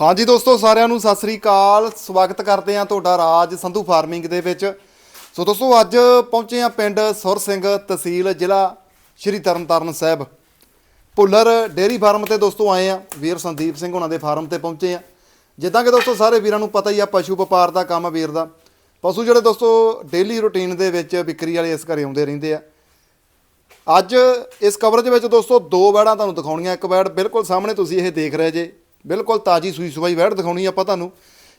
ਹਾਂਜੀ ਦੋਸਤੋ, ਸਾਰਿਆਂ ਨੂੰ ਸਤਿ ਸ੍ਰੀ ਅਕਾਲ। ਸਵਾਗਤ ਕਰਦੇ ਹਾਂ ਤੁਹਾਡਾ ਰਾਜ ਸੰਧੂ ਫਾਰਮਿੰਗ ਦੇ ਵਿੱਚ। ਸੋ ਦੋਸਤੋ, ਅੱਜ ਪਹੁੰਚੇ ਹਾਂ ਪਿੰਡ ਸੁਰ ਸਿੰਘ ਤਹਿਸੀਲ ਜ਼ਿਲ੍ਹਾ ਸ਼੍ਰੀ ਤਰਨਤਾਰਨ ਸਾਹਿਬ। ਭੁੱਲਰ ਡੇਅਰੀ ਫਾਰਮ ਤੇ ਦੋਸਤੋ ਆਏ ਆ ਵੀਰ ਸੰਦੀਪ ਸਿੰਘ ਉਹਨਾਂ ਦੇ ਫਾਰਮ ਤੇ ਪਹੁੰਚੇ ਆ ਜਿੱਦਾਂ ਕਿ ਦੋਸਤੋ, ਸਾਰੇ ਵੀਰਾਂ ਨੂੰ ਪਤਾ ਹੀ ਆ, ਪਸ਼ੂ ਵਪਾਰ ਦਾ ਕੰਮ ਵੀਰ ਦਾ। ਪਸ਼ੂ ਜਿਹੜੇ ਦੋਸਤੋ ਡੇਲੀ ਰੁਟੀਨ ਦੇ ਵਿੱਚ ਵਿਕਰੀ ਵਾਲੇ ਇਸ ਘਰੇ ਆਉਂਦੇ ਰਹਿੰਦੇ ਆ। ਅੱਜ ਇਸ ਕਵਰੇਜ ਵਿੱਚ ਦੋਸਤੋ, ਦੋ ਵੈੜਾਂ ਤੁਹਾਨੂੰ ਦਿਖਾਉਣੀਆਂ। ਇੱਕ ਵੈੜ ਬਿਲਕੁਲ ਸਾਹਮਣੇ ਤੁਸੀਂ ਇਹ ਦੇਖ ਰਹੇ ਜੇ। ਬਿਲਕੁਲ ਤਾਜੀ ਸੂਈ ਸਵਾਈ ਵੈੜ ਦਿਖਾਉਣੀ ਆਪਾਂ ਤੁਹਾਨੂੰ।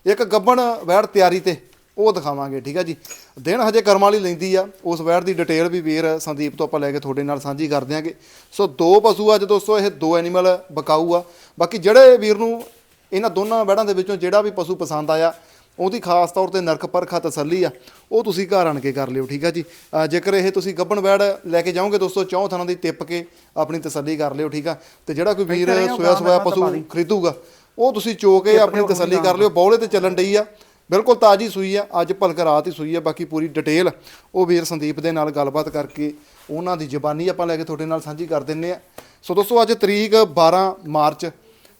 ਇੱਕ ਗੱਬਣ ਵੈੜ ਤਿਆਰੀ ਤੇ, ਉਹ ਦਿਖਾਵਾਂਗੇ, ਠੀਕ ਆ ਜੀ। ਦਿਨ ਹਜੇ ਕਰਮਾਂ ਵਾਲੀ ਲੈਂਦੀ ਆ, ਉਸ ਵੈੜ ਦੀ ਡਿਟੇਲ ਵੀ ਵੀਰ ਸੰਦੀਪ ਤੋਂ ਆਪਾਂ ਲੈ ਕੇ ਤੁਹਾਡੇ ਨਾਲ ਸਾਂਝੀ ਕਰ ਦਿਆਂਗੇ। ਸੋ ਦੋ ਪਸ਼ੂ ਅੱਜ ਦੋਸਤੋ, ਇਹ ਦੋ ਐਨੀਮਲ ਬਕਾਊ ਆ। ਬਾਕੀ ਜਿਹੜੇ ਵੀਰ ਨੂੰ ਇਹਨਾਂ ਦੋਨਾਂ ਵੈੜਾਂ ਦੇ ਵਿੱਚੋਂ ਜਿਹੜਾ ਵੀ ਪਸ਼ੂ ਪਸੰਦ ਆਇਆ ਉਹਦੀ ਖਾਸ ਤੌਰ ਤੇ ਨਰਕ ਪਰਖਾ ਤਸੱਲੀ ਆ ਉਹ ਤੁਸੀਂ ਘਰ ਆਣ ਕੇ ਕਰ ਲਿਓ ਠੀਕ ਆ ਜੀ? ਜੇਕਰ ਇਹ ਤੁਸੀਂ ਗੱਬਣ ਵੈੜ ਲੈ ਕੇ ਜਾਓਗੇ ਦੋਸਤੋ ਚੌਂ ਥਾਂ ਦੀ ਟਿੱਪ ਕੇ ਆਪਣੀ ਤਸੱਲੀ ਕਰ ਲਿਓ ਠੀਕ ਆ? ਤੇ ਜਿਹੜਾ ਕੋਈ ਵੀਰ ਸੋਇਆ ਸੋਇਆ ਪਸ਼ੂ ਖਰੀਦੂਗਾ ਉਹ ਤੁਸੀਂ ਚੋ ਕੇ ਆਪਣੀ ਤਸੱਲੀ ਕਰ ਲਿਓ ਬੌਲੇ ਤੇ ਚੱਲਣ ਡਈ ਆ ਬਿਲਕੁਲ ਤਾਜੀ ਸੂਈ ਆ ਅੱਜ ਭਲਕ ਰਾਤ ਹੀ ਸੂਈ ਆ ਬਾਕੀ ਪੂਰੀ ਡਿਟੇਲ ਉਹ ਵੀਰ ਸੰਦੀਪ ਦੇ ਨਾਲ ਗੱਲਬਾਤ ਕਰਕੇ ਉਹਨਾਂ ਦੀ ਜ਼ਬਾਨੀ ਆਪਾਂ ਲੈ ਕੇ ਤੁਹਾਡੇ ਨਾਲ ਸਾਂਝੀ ਕਰ ਦਿੰਨੇ ਆ। ਸੋ ਦੋਸਤੋ ਅੱਜ ਤਰੀਕ 12 ਮਾਰਚ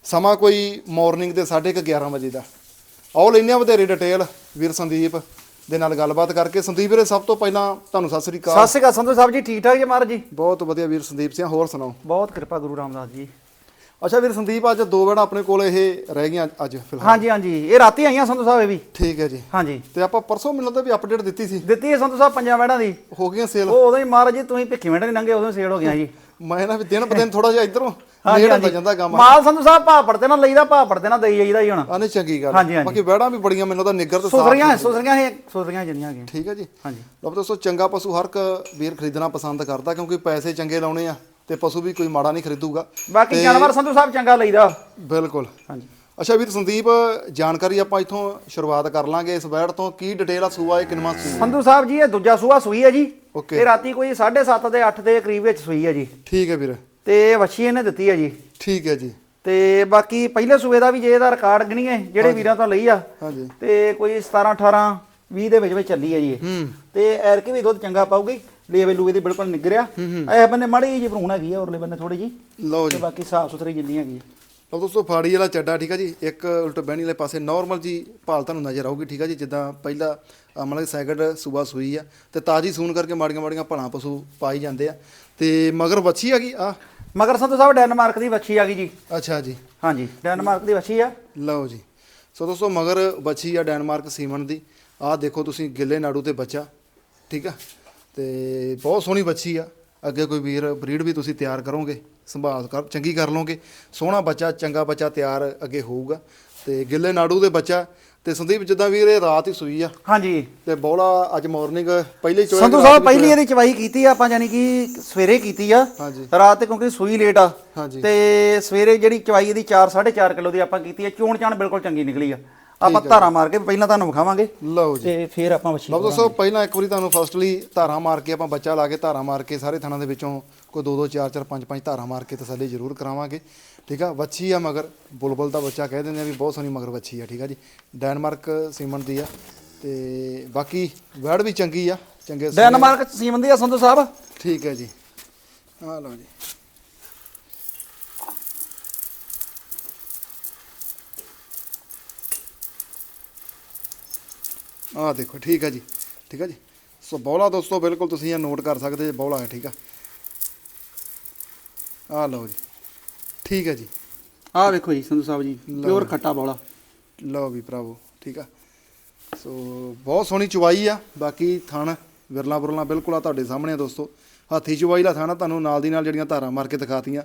ਸਮਾਂ ਕੋਈ ਮਾਰਨਿੰਗ ਦੇ 11:30 ਵਜੇ ਦਾ। ਆਓ ਲੈਨੇ ਆ ਵਧੇਰੇ ਡਿਟੇਲ ਵੀਰ ਸੰਦੀਪ ਦੇ ਨਾਲ ਗੱਲਬਾਤ ਕਰਕੇ। ਸੰਦੀਪ ਵੀਰੇ ਸਭ ਤੋਂ ਪਹਿਲਾਂ ਤੁਹਾਨੂੰ ਸਤਿ ਸ੍ਰੀ ਅਕਾਲ। ਸਤਿ ਸ਼੍ਰੀ ਅਕਾਲ ਸੰਧੂ ਸਾਹਿਬ ਜੀ ਠੀਕ ਠਾਕ ਜੀ ਮਹਾਰਾਜ ਜੀ? ਬਹੁਤ ਵਧੀਆ ਵੀਰ ਸੰਦੀਪ ਸਿੰਘ ਹੋਰ ਸੁਣਾਓ? ਬਹੁਤ ਕਿਰਪਾ ਗੁਰੂ ਰਾਮਦਾਸ ਜੀ। ਅੱਛਾ ਵੀਰ ਸੰਦੀਪ ਅੱਜ ਦੋ ਵੇੜਾ ਆਪਣੇ ਕੋਲ ਇਹ ਰਹਿ ਗਈਆਂ ਅੱਜ ਫਿਲਹਾਲ। ਹਾਂਜੀ ਹਾਂਜੀ। ਇਹ ਰਾਤੀ ਆਈਆਂ ਸੰਧੂ ਸਾਹਿਬ ਇਹ ਵੀ? ਠੀਕ ਹੈ ਜੀ। ਹਾਂਜੀ। ਤੇ ਆਪਾਂ ਪਰਸੋਂ ਮੈਨੂੰ ਲੱਗਦਾ ਵੀ ਅਪਡੇਟ ਦਿੱਤੀ ਸੀ। ਦਿੱਤੀ ਹੈ ਸੰਧੂ ਸਾਹਿਬ ਪੰਜਾਂ ਵੈੜਾਂ ਦੀ। ਹੋ ਗਈਆਂ ਸੇਲ ਉਹ ਉਦੋਂ ਹੀ ਮਹਾਰਾਜ ਜੀ ਤੁਸੀਂ ਭਿੱਖੀ ਮਿੰਟ ਨਹੀਂ ਲੰਘੇ ਉਦੋਂ ਸੇਲ ਹੋ ਗਿਆ ਜੀ। ਮੈਂ ਨਾ ਵੀ ਦਿਨ ਬ ਦਿਨ ਥੋੜਾ ਜਿਹਾ ਇਧਰੋਂ ਨੇੜੇ ਹੋ ਜਾਂਦਾ ਕੰਮ। ਮਾਲ ਸੰਧੂ ਸਾਹਿਬ ਭਾਅ ਪੜਦੇ ਨਾ ਲਈਦਾ ਭਾਅ ਪੜਦੇ ਨਾ ਦੇਈ ਜਾਈਦਾ ਜੀ ਹੁਣ। ਆਨੇ ਚੰਗੀ ਗੱਲ ਹਾਂਜੀ, ਹਾਂਜੀ। ਬਾਕੀ ਵੈੜਾਂ ਵੀ ਬੜੀਆਂ ਮੈਨੂੰ ਤਾਂ ਨਿੱਗਰ ਤੇ ਸੁਸਰੀਆਂ ਸੁਸਰੀਆਂ ਇਹ ਸੁਸਰੀਆਂ ਜਿੰਨੀਆਂ ਹੈਗੀਆਂ। ਠੀਕ ਹੈ ਜੀ। ਹਾਂਜੀ। ਲਓ ਦੋਸਤੋ ਚੰਗਾ ਪਸ਼ੂ ਹਰ ਇੱਕ ਵੀਰ ਖਰੀਦਣਾ ਪਸੰਦ ਕਰਦਾ ਕਿਉਂਕਿ ਪੈਸੇ ਚੰਗੇ ਲਾਉਣੇ ਆ ਤੇ ਪਸ਼ੂ ਵੀ ਕੋਈ ਮਾੜਾ ਨਹੀਂ ਖਰੀਦੂਗਾ। ਬਾਕੀ ਜਾਨਵਰ ਸੰਧੂ ਸਾਹਿਬ ਚੰਗਾ ਲਈਦਾ। ਬਿਲਕੁਲ। ਹਾਂਜੀ। ਅੱਛਾ ਵੀਰ ਸੰਦੀਪ ਜਾਣਕਾਰੀ ਆਪਾਂ ਇੱਥੋਂ ਸ਼ੁਰੂਆਤ ਕਰ ਲਾਂਗੇ ਇਸ ਵੈੜ ਤੋਂ। ਕੀ ਡਿਟੇਲ ਆ ਸੂਆ ਇਹ ਕਿੰਨਵਾਂ ਸੂਆ? ਸੰਧੂ ਸਾਹਿਬ ਜੀ ਇਹ ਦੂਜਾ ਸੂਆ ਸੂਈ ਹੈ ਜੀ। ਇਹ ਰਾਤੀ ਕੋਈ 7:30 ਦੇ 8 ਦੇ ਕਰੀਬ ਵਿੱਚ ਸੂਈ ਹੈ ਜੀ। ਠੀਕ ਹੈ ਵੀਰ। ਤੇ ਵੱਛੀ ਇਹਨੇ ਦਿੱਤੀ ਹੈ ਜੀ। ਠੀਕ ਹੈ ਜੀ। ਤੇ ਬਾਕੀ ਪਹਿਲੇ ਸੂਏ ਦਾ ਵੀ ਜੇ ਇਹਦਾ ਰਿਕਾਰਡ ਗਣੀਏ ਜਿਹੜੇ ਵੀਰਾਂ ਤੋਂ ਲਈ ਆ ਹਾਂਜੀ। ਤੇ ਕੋਈ 17 18 20 ਦੇ ਵਿੱਚ ਵਿੱਚ ਚੱਲੀ ਹੈ ਜੀ ਇਹ। ਹੂੰ। ਤੇ ਐਰਕੀ ਵੀ ਦੁੱਧ ਚੰਗਾ ਪਾਊਗੀ ਲੇਵੇ ਲੂਵੇ ਦੀ ਬਿਲਕੁਲ ਨਿਗਰਿਆ ਇਹ ਬੰਨੇ ਮਾੜੀ ਜੀ ਭਰੂਣ ਹੈਗੀ ਆ ਔਰਲੇ ਬੰਨੇ ਥੋੜੀ ਜੀ ਲਓ ਤੇ ਜੀ। ਬਾਕੀ ਸਾਫ਼ ਸੁਥਰੀ ਜਿੰਨੀ ਹੈਗੀ ਆ। ਲਓ ਦੋਸਤੋ ਫਾੜੀ ਵਾਲਾ ਚੱਡਾ ਠੀਕ ਆ ਜੀ? ਇੱਕ ਉਲਟ ਬਹਿਣੀ ਵਾਲੇ ਪਾਸੇ ਨਾਰਮਲ ਜੀ ਭਾਲ ਤੁਹਾਨੂੰ ਨਜ਼ਰ ਆਊਗੀ ਠੀਕ ਆ ਜੀ? ਜਿੱਦਾਂ ਪਹਿਲਾ ਮਤਲਬ ਸੈਕਿੰਡ ਸੂਬਾ ਸੂਈ ਆ ਤੇ ਤਾਜੀ ਸੂਣ ਕਰਕੇ ਮਾੜੀਆਂ ਮਾੜੀਆਂ ਭਲਾਂ ਪਸ਼ੂ ਪਾਈ ਜਾਂਦੇ ਆ। ਤੇ ਮਗਰ ਵੱਛੀ ਆ ਗਈ? ਆ। ਮਗਰ ਸੰਧੂ ਸਾਹਿਬ ਡੈਨਮਾਰਕ ਦੀ ਵੱਛੀ ਆ ਗਈ ਜੀ। ਅੱਛਾ ਜੀ। ਹਾਂਜੀ ਡੈਨਮਾਰਕ ਦੀ ਵੱਛੀ ਆ। ਲਓ ਜੀ। ਸੋ ਦੋਸਤੋ ਮਗਰ ਵੱਛੀ ਆ ਡੈਨਮਾਰਕ ਸੀਮਨ ਦੀ। ਆਹ ਦੇਖੋ ਤੁਸੀਂ ਗਿੱਲੇ ਨਾੜੂ ਤੇ ਬੱਚਾ ਠੀਕ ਆ? ਤੇ ਬਹੁਤ ਸੋਹਣੀ ਬੱਚੀ ਆ। ਅੱਗੇ ਕੋਈ ਵੀਰ ਬਰੀਡ ਵੀ ਤੁਸੀਂ ਤਿਆਰ ਕਰੋਗੇ। ਸੰਭਾਲ ਕਰ ਚੰਗੀ ਕਰ ਲਓਗੇ। ਸੋਹਣਾ ਬੱਚਾ ਚੰਗਾ ਬੱਚਾ ਤਿਆਰ ਅੱਗੇ ਹੋਊਗਾ। ਤੇ ਗਿੱਲੇ ਨਾੜੂ ਦੇ ਬੱਚਾ। ਤੇ ਸੰਦੀਪ ਜਿੱਦਾਂ ਵੀਰ ਇਹ ਰਾਤ ਹੀ ਸੂਈ ਆ। ਹਾਂਜੀ। ਤੇ ਬੋਲਾ ਅੱਜ ਮਾਰਨਿੰਗ ਪਹਿਲੇ ਚੋਏ ਸੰਧੂ ਸਾਹਿਬ ਪਹਿਲੀ ਇਹਦੀ ਚਵਾਈ ਕੀਤੀ ਆ ਆਪਾਂ ਯਾਨੀ ਕਿ ਸਵੇਰੇ ਕੀਤੀ ਆ। ਰਾਤ ਤੇ ਕਿਉਂਕਿ ਸੂਈ ਲੇਟ ਆ। ਹਾਂਜੀ। ਤੇ ਸਵੇਰੇ ਜਿਹੜੀ ਚਵਾਈ ਇਹਦੀ 4 4.5 ਕਿਲੋ ਦੀ ਆਪਾਂ ਕੀਤੀ ਹੈ ਚੋਣ ਚਾਣ ਬਿਲਕੁਲ ਚੰਗੀ ਨਿਕਲੀ ਆ। ਆਪਾਂ ਧਾਰਾ ਮਾਰ ਕੇ ਪਹਿਲਾਂ ਤੁਹਾਨੂੰ ਵਿਖਾਵਾਂਗੇ। ਲਓ ਜੀ। ਤੇ ਫਿਰ ਆਪਾਂ ਵਛੀ ਲਓ ਦੋਸਤੋ ਪਹਿਲਾਂ ਇੱਕ ਵਾਰੀ ਤੁਹਾਨੂੰ ਫਸਟਲੀ ਧਾਰਾਂ ਮਾਰ ਕੇ ਆਪਾਂ ਬੱਚਾ ਲਾ ਕੇ ਧਾਰਾਂ ਮਾਰ ਕੇ ਸਾਰੇ ਥਾਣਾ ਦੇ ਵਿੱਚੋਂ ਕੋਈ 2 2 4 4 5 5 ਧਾਰਾਂ ਮਾਰ ਕੇ ਤਸੱਲੀ ਜ਼ਰੂਰ ਕਰਾਵਾਂਗੇ। ਠੀਕ ਆ? ਵੱਛੀ ਆ ਮਗਰ। ਬੁਲਬੁਲ ਦਾ ਬੱਚਾ ਕਹਿ ਦਿੰਦੇ ਆ ਵੀ ਬਹੁਤ ਸੋਹਣੀ ਮਗਰ ਵੱਛੀ ਆ ਠੀਕ ਆ ਜੀ? ਡੈਨਮਾਰਕ ਸੀਮਨ ਦੀ ਆ। ਤੇ ਬਾਕੀ ਵੈੜ ਵੀ ਚੰਗੀ ਆ ਚੰਗੇ ਡੈਨਮਾਰਕ ਸੀਮਨ ਦੀ ਆ ਸੰਧੂ ਸਾਹਿਬ। ਠੀਕ ਹੈ ਜੀ। ਆ ਲਓ ਜੀ। ਆ ਦੇਖੋ ਠੀਕ ਹੈ ਜੀ ਠੀਕ ਹੈ ਜੀ। ਸੋ ਬੌਲਾ ਦੋਸਤੋ ਬਿਲਕੁਲ ਤੁਸੀਂ ਇਹ ਨੋਟ ਕਰ ਸਕਦੇ ਜੇ ਬੌਲਾ ਹੈ ਠੀਕ ਆ। ਆ ਲਓ ਜੀ ਠੀਕ ਹੈ ਜੀ। ਆਹ ਵੇਖੋ ਜੀ ਸੰਧੂ ਸਾਹਿਬ ਜੀ ਪਿਓਰ ਖੱਟਾ ਬੋਲਾ। ਲਓ ਵੀ ਭਰਾਵੋ ਠੀਕ ਆ। ਸੋ ਬਹੁਤ ਸੋਹਣੀ ਚੁਵਾਈ ਆ ਬਾਕੀ ਥਣ ਵਿਰਲਾ ਬੁਰਲਾ ਬਿਲਕੁਲ ਆ ਤੁਹਾਡੇ ਸਾਹਮਣੇ ਆ ਦੋਸਤੋ। ਹਾਥੀ ਚੁਵਾਈ ਦਾ ਥਾਣਾ ਤੁਹਾਨੂੰ ਨਾਲ ਦੀ ਨਾਲ ਜਿਹੜੀਆਂ ਧਾਰਾਂ ਮਾਰ ਕੇ ਦਿਖਾਤੀਆਂ।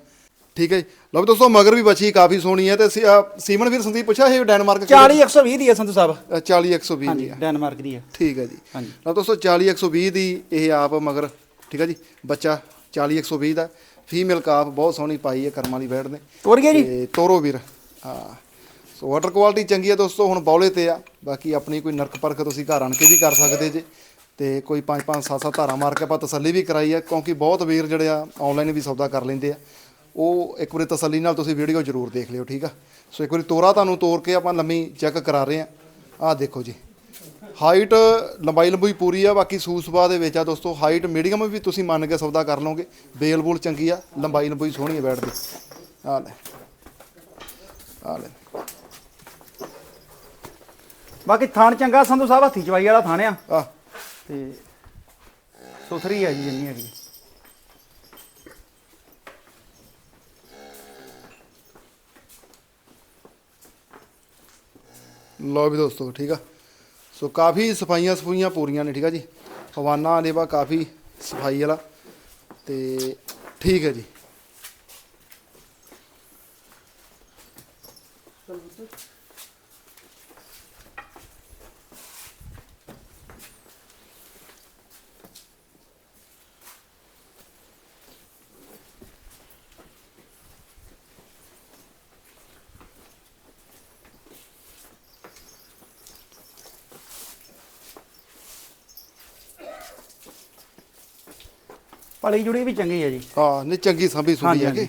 ਠੀਕ ਹੈ ਜੀ। ਲਓ ਵੀ ਦੋਸਤੋ ਮਗਰ ਵੀ ਬੱਚੀ ਕਾਫੀ ਸੋਹਣੀ ਹੈ ਤੇ ਸੀ- ਆਹ ਸੀਮਨ ਵੀਰ ਸੰਦੀਪ ਪੁੱਛਿਆ ਇਹ ਡੈਨਮਾਰਕ 40 120 ਦੀ ਆ ਸੰਧੂ ਸਾਹਿਬ। 40 120 ਦੀ ਆ ਡੈਨਮਾਰਕ ਦੀ ਆ ਠੀਕ ਹੈ ਜੀ। ਹਾਂਜੀ। ਲਓ ਦੋਸਤੋ 40 120 ਦੀ ਇਹ ਆਪ ਮਗਰ ਠੀਕ ਹੈ ਜੀ ਬੱਚਾ 40 120 ਦਾ। ਫੀਮੇਲ ਕਾਫ ਬਹੁਤ ਸੋਹਣੀ ਪਾਈ ਹੈ ਕਰਮ ਵਾਲੀ ਬੈਠ ਨੇ ਤੋਰੀਏ ਜੀ? ਤੇ ਤੋਰੋ ਵੀਰ। ਹਾਂ। ਸੋ ਵਾਟਰ ਕੁਆਲਿਟੀ ਚੰਗੀ ਹੈ ਦੋਸਤੋ ਹੁਣ ਬੌਲੇ ਤੇ ਆ। ਬਾਕੀ ਆਪਣੀ ਕੋਈ ਨਰਕ ਪਰਖ ਤੁਸੀਂ ਘਰ ਆਣ ਕੇ ਵੀ ਕਰ ਸਕਦੇ ਜੇ। ਤੇ ਕੋਈ ਪੰਜ ਪੰਜ ਸੱਤ ਸੱਤ ਧਾਰਾਂ ਮਾਰ ਕੇ ਆਪਾਂ ਤਸੱਲੀ ਵੀ ਕਰਾਈ ਆ ਕਿਉਂਕਿ ਬਹੁਤ ਵੀਰ ਜਿਹੜੇ ਆ ਆਨਲਾਈਨ ਵੀ ਸੌਦਾ ਕਰ ਲੈਂਦੇ ਆ। ਉਹ ਇੱਕ ਵਾਰੀ ਤਸੱਲੀ ਨਾਲ ਤੁਸੀਂ ਵੀਡੀਓ ਜ਼ਰੂਰ ਦੇਖ ਲਿਓ ਠੀਕ ਆ? ਸੋ ਇੱਕ ਵਾਰੀ ਤੋਰਾ ਤੁਹਾਨੂੰ ਤੋਰ ਕੇ ਆਪਾਂ ਲੰਮੀ ਚੈੱਕ ਕਰਾ ਰਹੇ ਆ ਆਹ ਦੇਖੋ ਜੀ। ਹਾਈਟ ਲੰਬਾਈ ਲੰਬੂਈ ਪੂਰੀ ਆ ਬਾਕੀ ਸੂਸਵਾ ਦੇ ਵਿੱਚ ਆ ਦੋਸਤੋ ਹਾਈਟ ਮੀਡੀਅਮ ਵੀ ਤੁਸੀਂ ਮੰਨ ਕੇ ਸੌਦਾ ਕਰ ਲਓਗੇ। ਬੇਲ ਬੂਲ ਚੰਗੀ ਆ ਲੰਬਾਈ ਲੰਬੂਈ ਸੋਹਣੀ ਆ ਬੈਠਦੀ ਆ ਲੈ। ਆ ਲੈ। ਬਾਕੀ ਥਾਣ ਚੰਗਾ ਸੰਧੂ ਸਾਹਿਬ ਹੱਥੀ ਚਵਾਈ ਵਾਲਾ ਥਾਣ ਆ। ਆ ਤੇ ਸੁਥਰੀ ਆ ਜੀ ਜਿੰਨੀ ਹੈਗੀ। ਲਓ ਵੀ ਦੋਸਤੋ, ਠੀਕ ਆ? ਸੋ ਕਾਫੀ ਸਫਾਈਆਂ ਸਫੂਈਆਂ ਪੂਰੀਆਂ ਨੇ, ਠੀਕ ਆ ਜੀ? ਹਵਾਨਾ ਲੇਵਾ ਕਾਫੀ ਸਫ਼ਾਈ ਵਾਲਾ ਤੇ ਠੀਕ ਹੈ ਜੀ। ਪਲੀ ਜੁੜੀ ਵੀ ਚੰਗੀ ਆ ਜੀ। ਹਾਂ ਨਹੀਂ ਚੰਗੀ ਸੰਭੀ ਹਾਂਜੀ, ਹੈ ਕਿ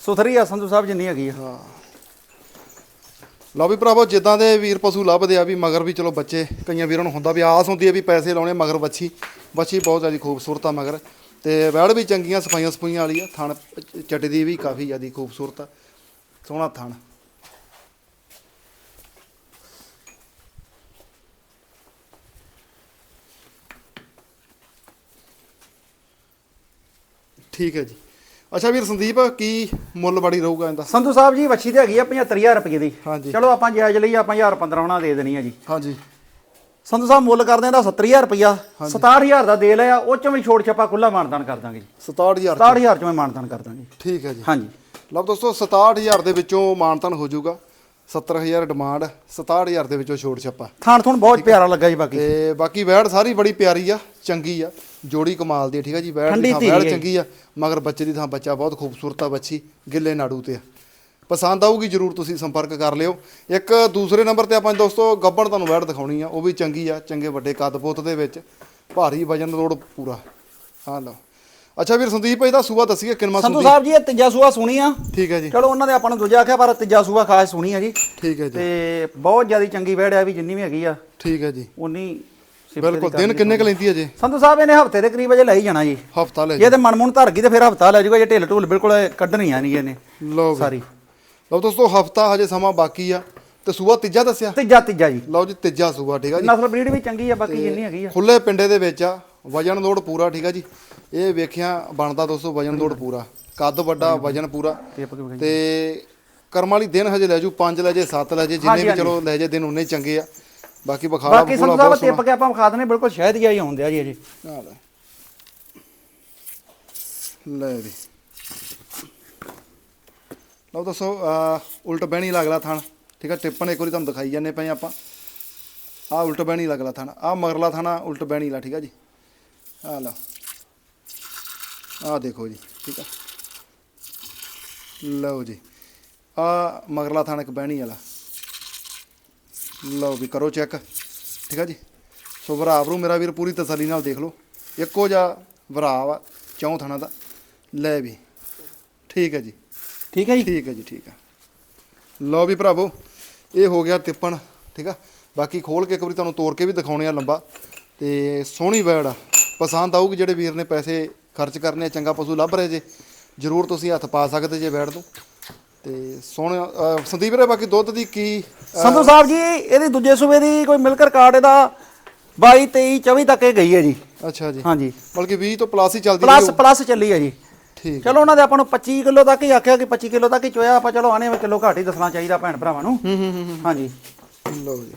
ਸੁਥਰੀ ਆ ਸੰਧੂ ਸਾਹਿਬ ਜਿੰਨੀ ਹੈਗੀ ਆ। ਹਾਂ। ਲਓ ਵੀ ਭਰਾਵੋ ਜਿੱਦਾਂ ਦੇ ਵੀਰ ਪਸ਼ੂ ਲੱਭਦੇ ਆ ਵੀ ਮਗਰ ਵੀ ਚਲੋ ਬੱਚੇ ਕਈਆਂ ਵੀਰਾਂ ਨੂੰ ਹੁੰਦਾ ਵੀ ਆਸ ਹੁੰਦੀ ਹੈ ਵੀ ਪੈਸੇ ਲਾਉਣੇ ਮਗਰ ਬੱਚੀ ਬੱਚੀ ਬਹੁਤ ਜ਼ਿਆਦਾ ਖੂਬਸੂਰਤ ਆ ਮਗਰ। ਤੇ ਵੈੜ ਵੀ ਚੰਗੀਆਂ ਸਫਾਈਆਂ ਸਫੂਈਆਂ ਵਾਲੀ ਆ। ਥਣ ਚੱਟੀ ਦੀ ਵੀ ਕਾਫੀ ਜ਼ਿਆਦਾ ਖੂਬਸੂਰਤ ਆ। ਸੋਹਣਾ ਥਣ। ਠੀਕ ਹੈ ਜੀ। ਅੱਛਾ ਵੀਰ ਸੰਦੀਪ ਕੀ ਮੁੱਲ ਬੜੀ ਰਹੂਗਾ ਇਹਦਾ? ਸੰਧੂ ਸਾਹਿਬ ਜੀ ਵੱਛੀ ਤੇ ਹੈਗੀ ਆ 75000 ਰੁਪਏ ਦੀ। ਹਾਂਜੀ। ਚਲੋ ਆਪਾਂ ਜਾਇਜ਼ ਲਈ ਆਪਾਂ 1000 15 ਦੇ ਦੇਣੀ ਆ ਜੀ। ਹਾਂਜੀ। ਸੰਧੂ ਸਾਹਿਬ ਮੁੱਲ ਕਰਦੇ ਦਾ 70000 ਰੁਪਇਆ 67000 ਦਾ ਦੇ ਲਿਆ ਉਹ ਚੋਂ ਵੀ ਛੋੜ ਛੱਪਾ ਖੁੱਲਾ ਮਾਨਦਾਨ ਕਰ ਦਾਂਗੇ ਜੀ। 67000 67000 ਚੋਂ। ਵੀ ਮਾਨਦਾਨ ਕਰ ਦਾਂਗੇ ਠੀਕ ਹੈ ਜੀ। ਹਾਂਜੀ। ਲਓ ਦੋਸਤੋ 67000 ਦੇ ਵਿੱਚੋਂ ਮਾਨਤਨ ਹੋ ਜਾਊਗਾ। 70000 ਡਿਮਾਂਡ 67000 ਦੇ ਵਿੱਚੋਂ ਛੋੜ ਛੱਪਾ। ਥਾਣ ਥੁਣ ਬਹੁਤ ਪਿਆਰਾ ਲੱਗਾ ਜੀ ਬਾਕੀ। ਤੇ ਬਾਕੀ ਵੈੜ ਸਾਰੀ ਬੜੀ ਪਿਆਰੀ ਆ ਚੰਗੀ ਆ। ਜੋੜੀ ਕਮਾਲ ਦੀ ਠੀਕ ਆ ਜੀ ਵੈੜ ਠੰਡੀ ਦੀ ਥਾਂ ਵੈੜ ਜੀ। ਚੰਗੀ ਆ ਮਗਰ ਬੱਚੇ ਦੀ ਥਾਂ ਬੱਚਾ ਬਹੁਤ ਖੂਬਸੂਰਤ ਆ ਬੱਚੀ ਗਿੱਲੇ ਨਾੜੂ ਤੇ ਆ। ਪਸੰਦ ਆਊਗੀ ਜਰੂਰ ਤੁਸੀਂ ਸੰਪਰਕ ਕਰ ਲਿਓ। ਇੱਕ ਦੂਸਰੇ ਨੰਬਰ ਤੇ ਆਪਾਂ ਦੋਸਤੋ ਗੱਬੜ ਤੁਹਾਨੂੰ ਵੈੜ ਦਿਖਾਉਣੀ ਆ ਉਹ ਵੀ ਚੰਗੀ ਆ ਚੰਗੇ ਵੱਡੇ ਕੱਦ ਪੁੱਤ ਦੇ ਵਿੱਚ। ਭਾਰੀ ਵਜਨ ਲੋਡ ਪੂਰਾ। ਹਾਂ ਲਓ। ਅੱਛਾ ਵੀਰ ਸੰਦੀਪ ਇਹਦਾ ਸੂਆ ਦੱਸੀਏ ਕਿੰਨਾ ਸੰਧੂ ਸੰਦੀਪ ਸਾਹਿਬ ਜੀ ਇਹ ਤੀਜਾ ਸੂਆ ਸੁਣੀ ਆ। ਠੀਕ ਹੈ ਜੀ। ਚਲੋ ਉਹਨਾਂ ਦੇ ਆਪਾਂ ਨੂੰ ਦੂਜਾ ਆਖਿਆ ਪਰ ਤੀਜਾ ਸੂਆ ਖਾਸ ਸੁਣੀ ਆ ਜੀ। ਠੀਕ ਹੈ ਜੀ। ਤੇ ਬਹੁਤ ਜ਼ਿਆਦਾ ਚੰਗੀ ਵੈੜ ਆ ਵੀ ਜਿੰਨੀ ਵੀ ਹੈਗੀ ਆ। ਠੀਕ ਹੈ ਜੀ। ਉਨੀ ਬਿਲਕੁਲ ਦਿਨ ਕਿੰਨੇ ਕ ਲੈਂਦੀ ਹੈ ਜੀ? ਸੰਧੂ ਸਾਹਿਬ ਇਹਨੇ ਹਫ਼ਤੇ ਦੇ ਕਰੀਬ ਅਜੇ ਲਈ ਜਾਣਾ ਜੀ। ਹਫਤਾ ਲੈ ਜੇ ਤੇ ਮਨਮੁਨ ਧਰ ਗਈ ਤੇ ਫਿਰ ਹਫਤਾ ਲੈ ਜਾਊਗਾ ਜੇ ਢਿੱਲ ਢੁੱਲ ਬਿਲਕੁਲ ਕੱਢਣੀ ਆ ਨਹੀਂ ਇਹਨੇ। ਲਓ। ਸਾਰੀ। ਲਓ ਦੋਸਤੋ ਹਫਤਾ ਹਜੇ ਸਮਾਂ ਬਾਕੀ ਆ। ਤੇ ਸੂਆ ਤੀਜਾ ਦੱਸਿਆ? ਤੀਜਾ ਤੀਜਾ ਜੀ। ਲਓ ਜੀ ਤੀਜਾ ਸੂਆ ਠੀਕ ਆ ਜੀ। ਨਸਲ ਬਰੀਡ ਵੀ ਚੰਗੀ ਆ ਬਾਕੀ ਜਿੰਨੀ ਹੈਗੀ ਆ। ਖੁੱਲੇ ਪਿੰਡੇ ਦੇ ਵਿੱਚ ਆ ਵਜਨ ਲੋਡ ਪੂਰਾ ਠੀਕ ਆ ਜੀ। ਇਹ ਵੇਖਿਆ ਬਣਦਾ ਦੋਸਤੋ ਵਜਨ ਲੋਡ ਪੂਰਾ। ਕੱਦ ਵੱਡਾ ਵਜਨ ਪੂਰਾ। ਤੇ ਕਰਮ ਵਾਲੀ ਦਿਨ ਹਜੇ ਲੈ ਜੂ 5 ਲੈ ਜੇ 7 ਲੈ ਜੇ ਜਿੰਨੇ ਵੀ। ਚਲੋ ਲੈ ਜੇ ਦਿਨ ਉਨੇ ਚੰਗੇ ਆ। ਬਾਕੀ ਬਖਾਲਾ ਬਾਕੀ ਸੰਧੂ ਸਾਹਿਬ ਟਿਪ ਕੇ ਆਪਾਂ ਵਿਖਾ ਦਨੇ ਬਿਲਕੁਲ ਸ਼ਹਿਦ ਜਿਹਾ ਹੀ ਆਉਂਦੇ ਆ ਜੀ ਸੋਹਣਾ ਲੈ। ਵੀ। ਲਓ ਦੱਸੋ ਉਲਟ ਬਹਿਣੀ ਲੱਗਲਾ ਥਣ। ਠੀਕ ਆ ਟਿੱਪਣ ਇੱਕ ਵਾਰੀ ਤੁਹਾਨੂੰ ਦਿਖਾਈ ਜਾਂਦੇ ਪਏ ਆਪਾਂ। ਆ ਉਲਟ ਬਹਿਣੀ ਲੱਗਲਾ ਥਣ। ਆ ਮਗਰਲਾ ਥਣਾ ਉਲਟ ਬਹਿਣੀ ਲਾ ਠੀਕ ਆ ਜੀ। ਆ ਲਓ। ਆ ਦੇਖੋ ਜੀ ਠੀਕ ਆ। ਲਓ ਜੀ। ਆ ਮਗਰਲਾ ਥਣ ਇੱਕ ਬਹਿਣੀ ਵਾਲਾ। ਲਓ ਵੀ ਕਰੋ ਚੈੱਕ। ਠੀਕ ਆ ਜੀ? ਸੋ ਭਰਾ ਭਰੂ ਮੇਰਾ ਵੀਰ ਪੂਰੀ ਤਸੱਲੀ ਨਾਲ ਦੇਖ ਲਓ। ਇੱਕੋ ਜਿਹਾ ਭਰਾ ਵਾ ਚੌਂ ਥਣਾ ਦਾ। ਲੈ ਵੀ। ਠੀਕ ਹੈ ਜੀ। ਠੀਕ ਹੈ ਜੀ? ਠੀਕ ਹੈ ਜੀ ਠੀਕ ਹੈ ਲਓ ਵੀ ਭਰਾਵੋ ਇਹ ਹੋ ਗਿਆ ਤਿੱਪਣ। ਠੀਕ ਆ? ਬਾਕੀ ਖੋਲ ਕੇ ਇੱਕ ਵਾਰੀ ਤੁਹਾਨੂੰ ਤੋੜ ਕੇ ਵੀ ਦਿਖਾਉਣੇ ਆ ਲੰਬਾ। ਤੇ ਸੋਹਣੀ ਵੈੜ ਆ। ਪਸੰਦ ਆਊਗੀ ਜਿਹੜੇ ਵੀਰ ਨੇ ਪੈਸੇ ਖਰਚ ਕਰਨੇ ਆ, ਚੰਗਾ ਪਸ਼ੂ ਲੱਭ ਰਹੇ ਜੇ। ਜਰੂਰ ਤੁਸੀਂ ਹੱਥ ਪਾ ਸਕਦੇ ਜੇ ਵੈੜ ਤੋਂ। ਤੇ ਸੋਹਣਾ ਅਹ ਸੰਦੀਪ ਵੀਰੇ ਬਾਕੀ ਦੁੱਧ ਦੀ ਕੀ ਸੰਧੂ ਸਾਹਿਬ ਜੀ ਇਹਦੀ ਦੂਜੇ ਸੂਬੇ ਦੀ ਕੋਈ ਮਿਲਕਰ ਕਾਰਡ ਇਹਦਾ 22 23 24 ਤੱਕ ਇਹ ਗਈ ਹੈ ਜੀ। ਅੱਛਾ ਜੀ। ਹਾਂਜੀ। ਬਲਕਿ 20 ਤੋਂ ਪਲੱਸ ਹੀ ਚੱਲਦੀ ਪਲੱਸ ਰਹੀ ਪਲੱਸ ਚੱਲੀ ਹੈ ਜੀ। ਠੀਕ ਚਲੋ ਉਹਨਾਂ ਦੇ ਆਪਾਂ ਨੂੰ 25 ਕਿਲੋ ਤੱਕ ਹੀ ਆਖਿਆ ਕਿ 25 ਕਿਲੋ ਤੱਕ ਹੀ ਚੋਇਆ ਆਪਾਂ ਚਲੋ ਆਣੇ ਕਿਲੋ ਘੱਟ ਹੀ ਦੱਸਣਾ ਚਾਹੀਦਾ ਭੈਣ ਭਰਾਵਾਂ ਨੂੰ। ਹੂੰ ਹੂੰ ਹੂੰ ਹਾਂਜੀ। ਲਓ ਜੀ।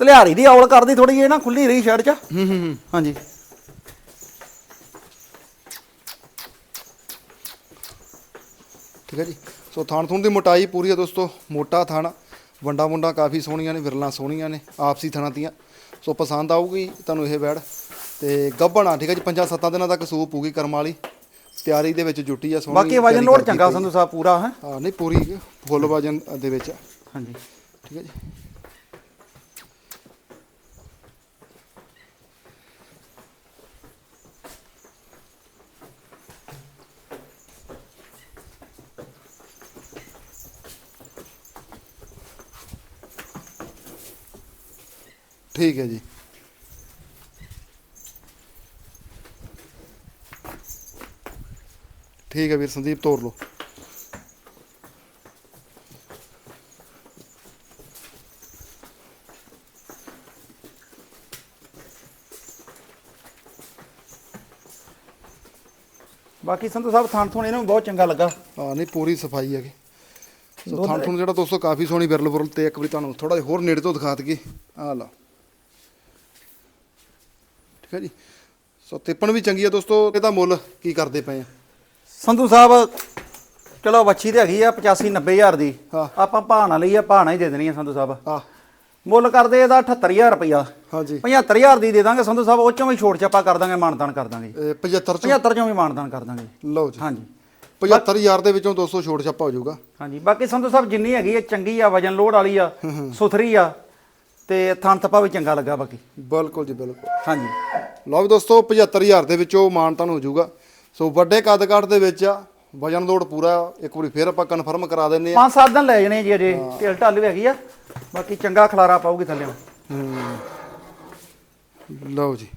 ਤਲਿਆਰੀ ਦੀ ਔਲ ਕਰਦੀ ਥੋੜੀ ਜਿਹੀ ਨਾ ਖੁੱਲੀ ਰਹੀ ਸ਼ੈਡ 'ਚ। ਹੂੰ ਹੂੰ ਹੂੰ। ਹਾਂਜੀ। ਠੀਕ ਹੈ ਜੀ। ਸੋ ਥਾਣ ਥੁਣ ਦੀ ਮੋਟਾਈ ਪੂਰੀ ਹੈ ਦੋਸਤੋ ਮੋਟਾ ਥਾਣ। ਵੰਡਾ ਮੁੰਡਾ ਕਾਫੀ ਸੋਹਣੀਆਂ ਨੇ ਵਿਰਲਾਂ ਸੋਹਣੀਆਂ ਨੇ ਆਪਸੀ ਥਾਣਾ ਦੀਆਂ। ਸੋ ਪਸੰਦ ਆਊਗੀ ਤੁਹਾਨੂੰ ਇਹ ਬੈੜ ਤੇ ਗੱਭਣ ਆ ਠੀਕ ਹੈ ਜੀ ਪੰਜਾਂ ਸੱਤਾਂ ਦਿਨਾਂ ਤੱਕ ਸੂਪ ਪੂਗੀ ਕਰਮ ਵਾਲੀ। ਤਿਆਰੀ ਦੇ ਵਿੱਚ ਜੁਟੀ ਆ ਸੋਹਣੀ ਬਾਕੀ ਵਜਨ ਲੋਡ ਚੰਗਾ। ਸੰਧੂ ਸਾਹਿਬ ਪੂਰਾ ਹੈ? ਹਾਂ ਨਹੀਂ ਪੂਰੀ ਫੁੱਲ ਵਜਨ ਦੇ ਵਿੱਚ। ਹਾਂਜੀ। ਠੀਕ ਹੈ ਜੀ। ਠੀਕ ਹੈ ਜੀ। ਠੀਕ ਹੈ ਵੀਰ ਸੰਦੀਪ ਤੋੜ ਲਓ। ਬਾਕੀ ਸੰਤੂ ਸਾਹਿਬ ਥਾਂ ਥਣ ਇਹਨਾਂ ਨੂੰ ਬਹੁਤ ਚੰਗਾ ਲੱਗਾ। ਹਾਂ ਨਹੀਂ ਪੂਰੀ ਸਫ਼ਾਈ ਹੈਗੀ। ਸੋ ਥਣ ਥਣ ਜਿਹੜਾ ਦੋਸਤੋ ਕਾਫੀ ਸੋਹਣੀ ਬਿਰਲ ਬੁਰਲ ਤੇ ਇੱਕ ਵਾਰੀ ਤੁਹਾਨੂੰ ਥੋੜਾ ਜਿਹਾ ਹੋਰ ਨੇੜੇ ਤੋਂ ਦਿਖਾ ਦਈਏ। ਆ ਲਓ। ਠੀਕ ਹੈ ਜੀ। ਸੋ ਤਿੱਪਣ ਵੀ ਚੰਗੀ ਆ ਦੋਸਤੋ ਇਹਦਾ ਮੁੱਲ ਕੀ ਕਰਦੇ ਪਏ ਆ? ਸੰਧੂ ਸਾਹਿਬ ਚਲੋ ਵੱਛੀ ਤੇ ਹੈਗੀ ਆ 85 90000 ਦੀ। ਹਾਂ। ਆਪਾਂ ਭਾਣਾ ਲਈ ਆ ਭਾਣਾ ਹੀ ਦੇ ਦੇਣੀ ਆ ਸੰਧੂ ਸਾਹਿਬ। ਆ ਮੁੱਲ ਕਰਦੇ ਇਹਦਾ 78000 ਰੁਪਇਆ ਹਾਂਜੀ। 75000 ਦੀ ਦੇ ਦਾਂਗੇ ਸੰਧੂ ਸਾਹਿਬ ਉਹ ਚੋਂ ਵੀ ਛੋੜ ਛਾਪਾ ਕਰ ਦਾਂਗੇ ਮਾਨਦਾਨ ਕਰ ਦਾਂਗੇ। ਇਹ 75 ਚ। 75 ਚੋਂ ਵੀ ਮਾਨਦਾਨ ਕਰ ਦਾਂਗੇ। ਲਓ ਜੀ। ਹਾਂਜੀ। 75000 ਦੇ ਵਿੱਚੋਂ 200 ਛੋਟ ਛਾਪਾ ਹੋ ਜਾਊਗਾ। ਹਾਂਜੀ। ਬਾਕੀ ਸੰਧੂ ਸਾਹਿਬ ਜਿੰਨੀ ਹੈਗੀ ਆ ਚੰਗੀ ਆ ਵਜਨ ਲੋਡ ਵਾਲੀ ਆ ਸੁਥਰੀ ਆ ਤੇ ਥਣ ਥੱਪਾ ਵੀ ਚੰਗਾ ਲੱਗਾ ਬਾਕੀ। ਬਿਲਕੁਲ ਜੀ ਬਿਲਕੁਲ। ਹਾਂਜੀ। ਲਓ ਵੀ ਦੋਸਤੋ 75000 ਦੇ ਵਿੱਚੋਂ ਮਾਨਤਾਨ ਹੋ ਜਾਊਗਾ। ਸੋ ਵੱਡੇ ਕੱਦ ਕਾਠ ਦੇ ਵਿੱਚ ਆ ਵਜਨ ਲੋਡ ਪੂਰਾ ਇੱਕ ਵਾਰੀ ਫੇਰ ਆਪਾਂ ਕਨਫਰਮ ਕਰਾ ਦਿੰਨੇ ਆ ਪੰਜ ਸੱਤ ਦਿਨ ਲੈ ਜਾਣੇ ਜੀ ਅਜੇ ਢਿੱਲ ਢੱਲ ਵੀ ਹੈਗੀ ਆ ਬਾਕੀ ਚੰਗਾ ਖਲਾਰਾ ਪਾਉਗੀ ਥੱਲੇ ਲਓ ਜੀ।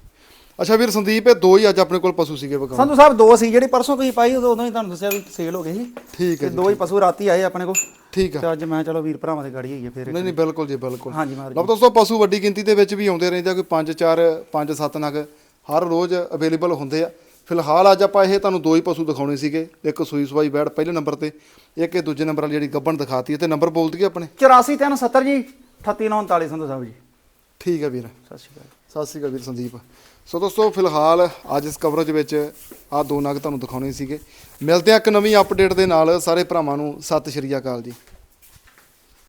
ਅੱਛਾ ਵੀਰ ਸੰਦੀਪ ਇਹ ਦੋ ਹੀ ਅੱਜ ਆਪਣੇ ਕੋਲ ਪਸ਼ੂ ਸੀਗੇ ਵਿਕਾਉਣ ਸੰਧੂ ਸਾਹਿਬ ਦੋ ਸੀ ਜਿਹੜੀ ਪਰਸੋਂ ਤੁਸੀਂ ਪਾਈ ਉਦੋਂ ਉਦੋਂ ਹੀ ਤੁਹਾਨੂੰ ਦੱਸਿਆ ਵੀ ਸੇਲ ਹੋ ਗਈ ਸੀ। ਠੀਕ ਹੈ ਤੇ ਦੋ ਹੀ ਪਸ਼ੂ ਰਾਤੀ ਆਏ ਆਪਣੇ ਕੋਲ। ਠੀਕ ਆ ਤੇ ਅੱਜ ਮੈਂ ਚਲੋ ਵੀਰ ਭਰਾਵਾਂ ਦੇ ਗਾੜੀ ਹੋਈ ਹੈ ਫਿਰ ਨਹੀਂ ਨਹੀਂ ਬਿਲਕੁਲ ਜੀ ਬਿਲਕੁਲ। ਹਾਂਜੀ ਮਹਾਰਾਜ ਲਓ ਦੋਸਤੋ ਪਸ਼ੂ ਵੱਡੀ ਗਿਣਤੀ ਦੇ ਵਿੱਚ ਵੀ ਆਉਂਦੇ ਰਹਿੰਦੇ ਆ ਕੋਈ 5 4 5 7 ਨਗ ਹਰ ਰੋਜ਼ ਅਵੇਲੇਬਲ ਹੁੰਦੇ ਆ। ਫਿਲਹਾਲ ਅੱਜ ਆਪਾਂ ਇਹ ਤੁਹਾਨੂੰ ਦੋ ਹੀ ਪਸ਼ੂ ਦਿਖਾਉਣੇ ਸੀਗੇ ਇੱਕ ਸੂਈ ਸਵਾਈ ਬੈੜ ਪਹਿਲੇ ਨੰਬਰ ਤੇ ਇੱਕ ਇਹ ਦੂਜੇ ਨੰਬਰ ਵਾਲੀ ਜਿਹੜੀ ਗੱਬਣ ਦਿਖਾਤੀ ਹੈ ਤੇ ਨੰਬਰ ਬੋਲ ਦਈਏ ਆਪਣੇ? 84 ਜੀ 3939 ਸੰਧੂ ਸਾਹਿਬ ਜੀ। ਠੀਕ ਹੈ ਵੀਰ। ਸਤਿ ਸ਼੍ਰੀ ਅਕਾਲ। ਸਤਿ ਸ਼੍ਰੀ ਅਕਾਲ ਵੀਰ ਸੰਦੀਪ। ਸੋ ਦੋਸਤੋ, ਫਿਲਹਾਲ ਅੱਜ ਇਸ ਕਵਰੇਜ ਵਿੱਚ ਆਹ ਦੋ ਨਗ ਤੁਹਾਨੂੰ ਦਿਖਾਉਣੇ ਸੀਗੇ। ਮਿਲਦੇ ਆ ਇੱਕ ਨਵੀਂ ਅਪਡੇਟ ਦੇ ਨਾਲ। ਸਾਰੇ ਭਰਾਵਾਂ ਨੂੰ ਸਤਿ ਸ਼੍ਰੀ ਅਕਾਲ ਜੀ।